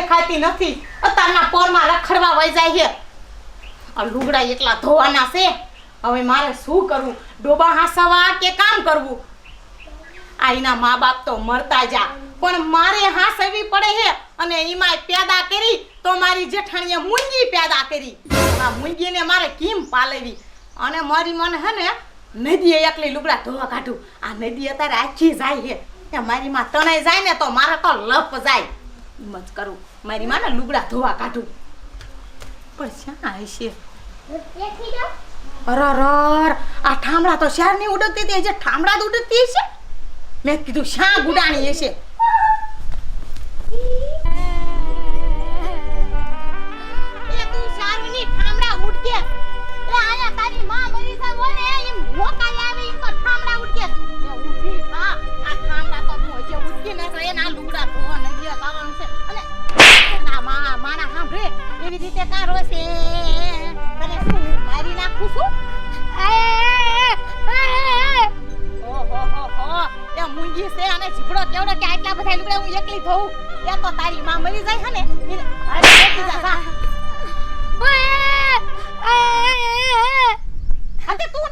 દેખાતી નથી. અત્યારના પોરમાં રખડવા વહી જાય છે. આ લુગડા એટલા ધોવાના છે. હવે મારે શું કરવું? ડોબા હાંસવા કે કામ કરવું? આ મા બાપ તો મરતા જા. પણ મારે હાંસવી પડે છે. અને એમાં પેદા કરી તો મારી જેઠાણીએ મૂંગી પેદા કરી. આ મૂંગીને મારે કેમ પાલવી. અને મારી મને હે ને, નદીએ એકલી લુગડા ધોવા કાઢું. આ નદી અત્યારે આખી જાય છે. મારી માં તણાઈ જાય ને તો મારે તો લપ જાય. એમ જ કરું. મારી માના લુગડા ધોવા કાઢું. પણ શ્યાં હશે અરર આ ઠામડા તો શહેરની ઉડકતી હતી જે ઠામડા ઉડકતી હશે? મેં કીધું શ્યાં ગુડાણી હશે? ઠામડા ઉડતી તારી માં મરી મોકાઈ એમ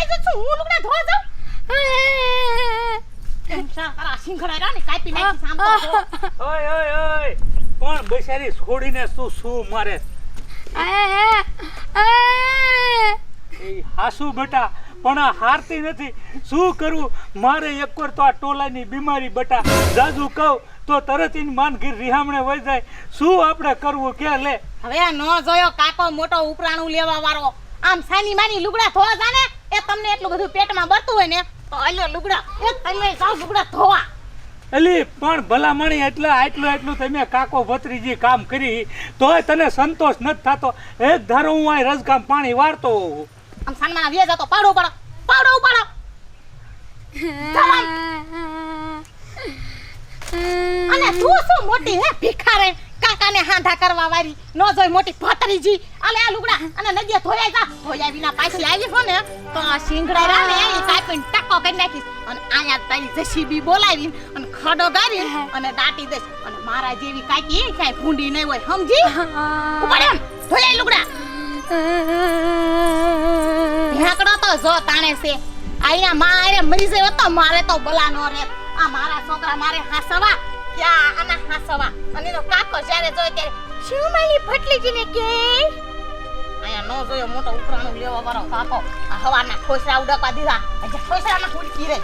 નહીં હું લુગડા ધોવા જાઉં તારા શિંગડા ને કાપી નાખી ઓય ઓય ઓય પણ બેસારી છોડીને શું શું મારે એ હાસુ બેટા પણ આ હારતી નથી. શું કરવું મારે એકવાર તો આ ટોલાની બીમારી બટા. જાજુ કહું તો તરત એની માન ઘીર રિહામણે વહી જાય. શું આપણે કરવું કે લે? હવે ન જોયો કાકો મોટો ઉપરાણું લેવા વાળો. આમ સાની માની લુગડા ધોવા જાને એ તમને એટલું બધું પેટમાં બરતું હોય ને તો અલ્યો લુગડા. એ તમે જાઓ લુગડા ધોવા. એલી પણ ભલામણી એટલે આટલું આટલું તમે કાકો ભત્રીજી કામ કરી તોય તને સંતોષ નથી થતો. એક ધારો હું અહીં રસગામ પાણી વાળતો હોઉં. આમ સાનમાં વ્યા જાતો પાડો પાડો પાડો પાડો. અને તું શું મોટી હે ભિખારે? કાકાને હાંધા કરવા વાળી. નો જોઈ મોટી ભત્રીજી. અલે આ લુગડા અને નદીએ ધોયા જા. ધોયા વિના પાછી આવી હો ને તો આ સિંગડા રાને એ કાપીને ટકો કરી નાખીશ. અને આયા તારી જસીબી બોલાવી અને ખડો ગારી અને દાટી દઈશ. અને મારા જેવી કાકી કાઈ ભૂંડી નહીં હોય સમજી? ઉપાડ એમ ધોયા લુગડા. ઢાકડો તો જો તાણે છે. અહીંયા મારે મરી જાય તો મારે તો બલા નો રે આ મારા છોકરા મારે હાસવા. ક્યાં આના હાસવા અને એનો કાકો જ્યારે જોઈ ત્યારે, શું મારી ભટલીજીને કે? અહીંયા નો જોયો, મોટો ઉપરાણું લેવા વાળો કાકો. હવાના ખોસરા ઉડકવા દીધા. ખોસરામાં ઉડકી રહી.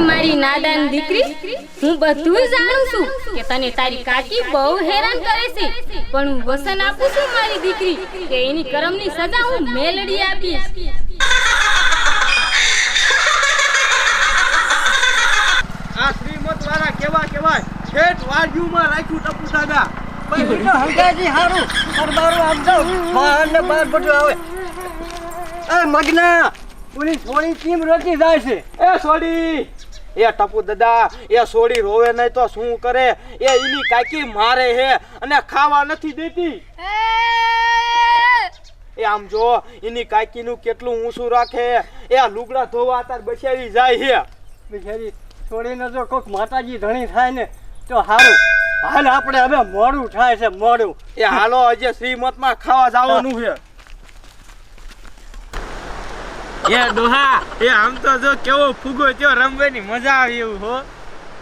મારી નાદાન દીકરી? હું બધું જાણું છું કે તને તારી કાકી બહુ હેરાન કરે છે. પણ હું વસન આપું છું મારી દીકરી કે એની કરમની સજા હું મેલડી આપીશ. આ શ્રીમત વાળા કેવા કેવા શેઠ વાડ્યુમાં રાખ્યું ટપુ દાદા. પણ હંગાજી હારું. પરબારો આમ બહાર ને બહાર બધું આવે. એ મગના પોલીસ સોળી કેમ રોકી જાય છે. એ સોડી એ ટપુ દાદા એ સોડી રોવે નહીં તો શું કરે? એ એની કાકી મારે હે અને ખાવા નથી દેતી. એ આમ જો એની કાકીનું કેટલું ઊંચું રાખે. એ લુગડા ધોવા તાર બસેરી જાય હે. બિચારી છોડીને જો કોઈક માતાજી ધણી થાય ને તો સારું હાલ આપણે હવે મોડું થાય છે મોડું. એ હાલો આજે શ્રીમતમાં ખાવા જવાનું છે એ ડોહા એ આમ તો જો કેવો ફુગો થયો રમવાની મજા આવી એવું હો.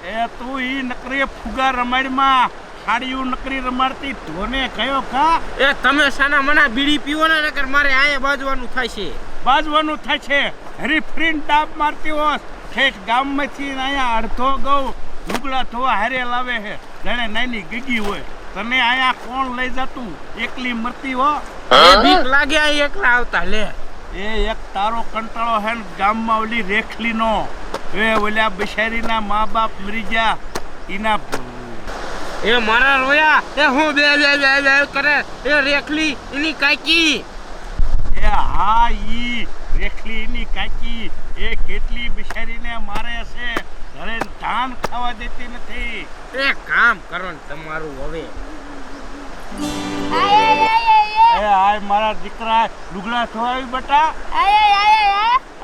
એ તું ઈ નકરી ફુગા રમાડમાં સાડીયું નકરી રમાડતી ધોને કયો કા એ તમે સાના મના બીડી પીવો ને નકર મારે આયે બાજવાનું થાય છે. બાજવાનું થાય છે. હરી ફ્રીન ટાપ મારતી હોસ ઠેઠ ગામમાંથી અહીંયા અડધો ગૌ લુગડા ધોવા હારે લાવે છે. જાણે નાની ગગી હોય. તને અહીંયા કોણ લઈ જતું? એકલી મરતી હો. એ બીક લાગે એકલા આવતા લે. એ એક તારો કંટાળો હે ને ગામમાં ઓલી રેખલીનો. એ ઓલા બિશારીના મા બાપ મરી ગયા. એના એ મારા રોયા. એ હું બે બે બે બે કરે. એ રેખલી એની કાકી. એ હા ઈ રેખલી એની કાકી. એ કેટલી બિશારીને મારે છે. ઘરે ધાન ખાવા દેતી નથી. એ કામ કરો ને તમારું હવે. એ આય મારા દીકરા લુગડા ધોવાવી બટા.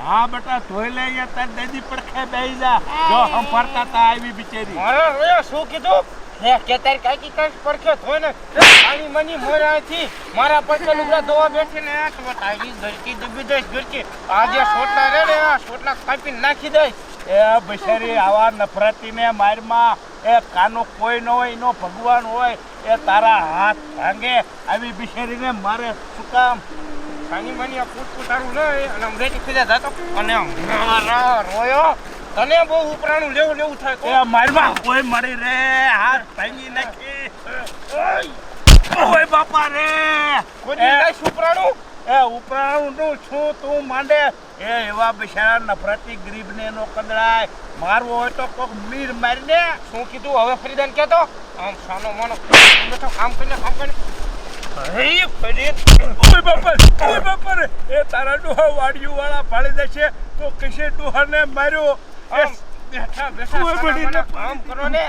હા બટા ધોઈ લે અહીંયા તાર દાદી પડખે બેહી જા. જો હંફારતા તા આવી બિચારી. અરે રોયા શું કીધું? હે કે તારી કાકી કઈ પડખે ધોઈ ને પાણી મની મોરાથી મારા પડખે લુગડા ધોવા બેઠી ને આ તો તારી ઘરકી દબી દઈશ ગરકી આજે સોટલા રે આ સોટલા કાપી નાખી દઈશ. એ બિચારી આવા નફરતીને મારમાં એ કાનો કોઈ ન હોય એનો ભગવાન હોય એ તારા હાથ ભાંગે આવી બિચારીને મારે શું કામ? સાની મની આ પૂછ નહીં અને રેટી ખીજા જાતો. અને રોયો. તને બહુ ઉપરાણું લેવું લેવું થાય એ મારમાં કોઈ મળી રે હાથ ભાંગી નાખી. ઓય બાપા રે. કોઈ સુપરાણું એ ઉપરાણું છું તું માંડે. એ એવા બિચારા નફરતી ગરીબને એનો કંદડાય. મારવો હોય તો કોક મીર મારીને શું કીધું? હવે ફરીદાન કહેતો? આમ સાનો માનો. કામ કરીને કામ કરીને. એ તારા ડોહા વાડિયું વાળા ફાળી દેશે તો કશે ડોહાને માર્યો? બેઠા બેઠા કામ કરો ને.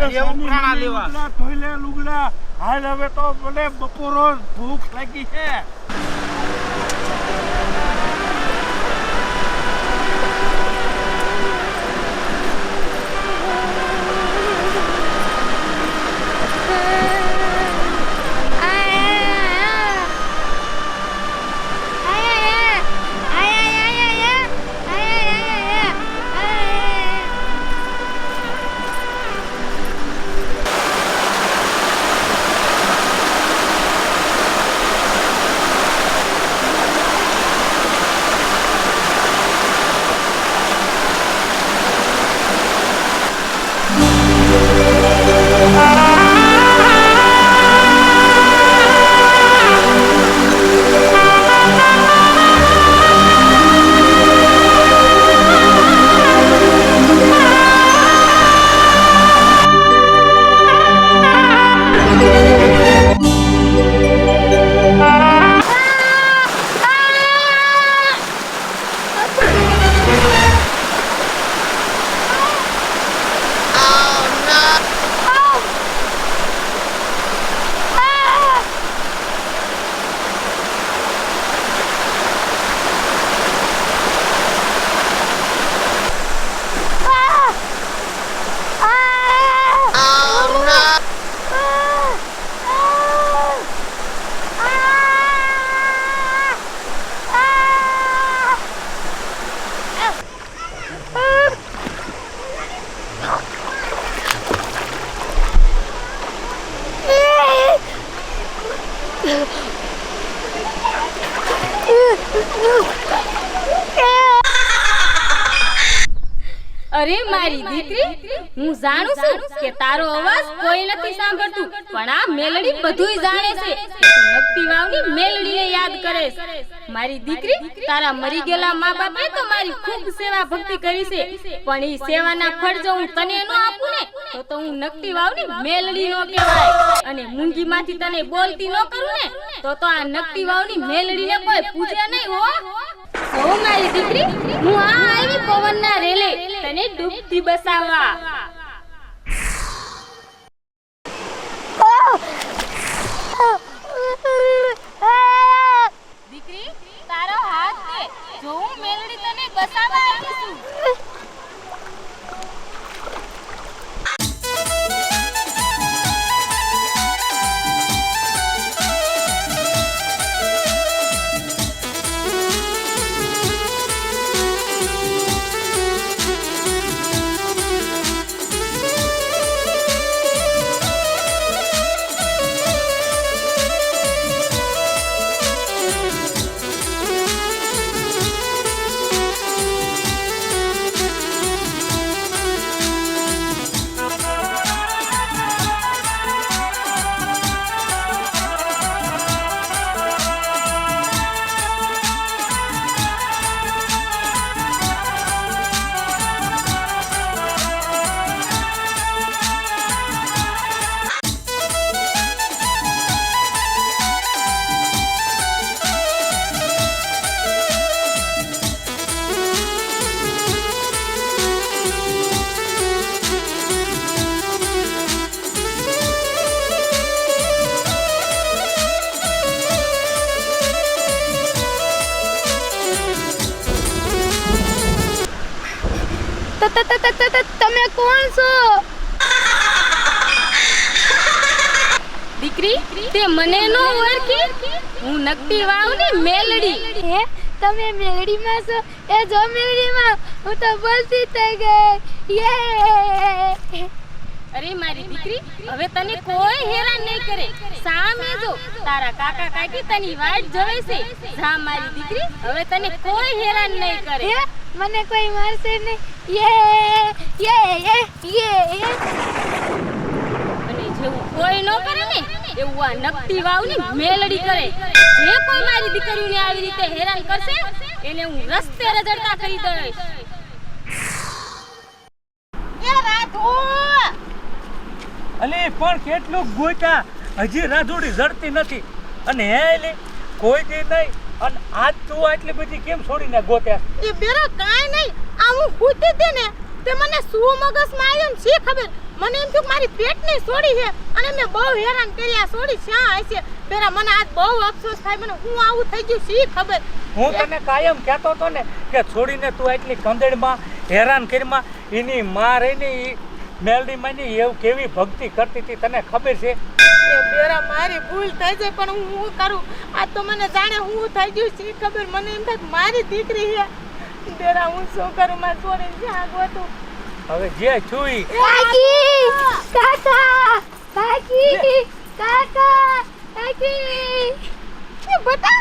એવું લેવા. ધોઈ લે લુગડા. હાલ હવે તો મને બપોરો ભૂખ લાગી છે. અરે મારી દીકરી, હું જાણું છું કે તારો અવાજ કોઈ નથી સાંભળતું, પણ આ મેલડી બધુંય જાણે છે. નકતી વાવની મેલડીને યાદ કરે. મારી દીકરી, તારા મરી ગયેલા મા બાપે તો મારી ખૂબ સેવા ભક્તિ કરી છે. પણ ઈ સેવાના ફળ જો હું તને ન આપું ને, તો તો હું નકતી વાવની મેલડી નો કહેવાય. અને મૂંગીમાંથી તને બોલતી ન કરું ને, તો તો આ નકતી વાવની મેલડીને કોઈ પૂજે નહીં હો. ઓ મારી દીકરી, હું આ આવી પવનના રેલે તને ડૂબતી બસાવવા દીકરી તારો હાથ દે જો હું મેલડી તને બસાવવા આવી છું તમે કોણ છો? દીકરી તે મને નો ઓળખી? હું નકટી વાવની મેલડી. હે તમે મેલડીમાં છો? એ જો મેલડીમાં હું તો બોલતી થઈ ગઈ. યે. અરે મારી દીકરી હવે તને કોઈ હેરાન નહીં કરે. સામે જો તારા કાકા કાકી તની વાટ જોવે છે. જા મારી દીકરી હવે તને કોઈ હેરાન નહીં કરે. હે મને કોઈ મારશે નહીં. યે યે યે યે અને જેવું કોઈ ન કરે ને એવું આ નકટી વાવની મેલડી કરે. જે કોઈ મારી દીકરીઓને આવી રીતે હેરાન કરશે એને હું રસ્તે રજડતા કરી દઈશ. એ રાધુ! અલે પણ કેટલું ગોતા હજી રાધોડી જડતી નથી. અને હે લે કોઈ કે નહીં. અને આજ તું આટલી બધી કેમ છોડીને ગોતે એ બેરા કાંઈ નહીં. આ હું ખૂતી હતી ને તે મને શું મગજમાં આવ્યું ને શી ખબર? મને એમ થયું મારી પેટની સોડી છે. અને મેં બહુ હેરાન કર્યા. સોડી શ્યાં હશે? બેરા મને આજ બહુ અફસોસ થાય. મને હું આવું થઈ ગયું શી ખબર? હું તને કાયમ કહેતો હતો ને કે છોડીને તું આટલી કંદડમાં હેરાન કરીમાં એની માં રહીને ઈ માની એવું કેવી ભક્તિ કરતી હતી તને ખબર છે? એ બેરા મારી ભૂલ થઈ જાય પણ હું શું કરું? આ તો મને જાણે હું થઈ ગયું છે ખબર? મને એમ થાય મારી દીકરી છે. બેરા હું શું કરું? મારે છોડીને જ્યાં ગોતું. હવે જે છુઈ કાકી કાકા કાકી કાકા કાકી. એ બતા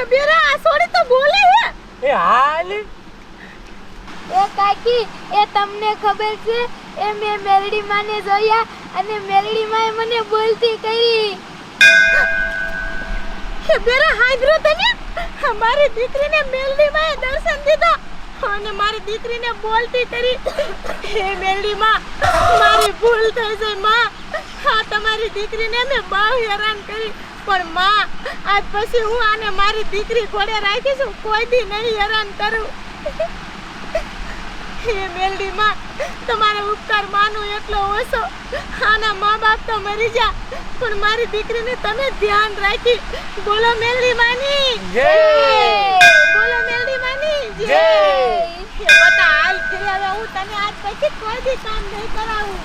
એ બેરા આ છોડી તો બોલે હે. એ હાલ. એ કાકી, એ તમને ખબર છે? એ મેં મેલડી માને જોયા અને મેલડી માએ મને બોલતી કરી. હે, બેરા હાજરો તને? મારી દીકરીને મેલડીમાં દર્શન દીધા અને મારી દીકરીને બોલતી કરી. હે, મેલડીમાં, મારી ભૂલ થઈ ગઈ માં. હા, તમારી દીકરીને મેં બહુ હેરાન કરી. પણ, માં, આજ પછી હું આને મારી દીકરી ઘોડે રાખીશું, કોઈ દી નહીં હેરાન કરું. એ મેલડી માં તમારો ઉપકાર માનું એટલો ઓછો. આના મા બાપ તો મરી જા પણ મારી દીકરીને તમે ધ્યાન રાખી. બોલો મેલડી માની જય! બોલો મેલડી માની જય! હાલ ઘરે હું તને આજ પછી કોઈ બી કામ નહીં કરાવું.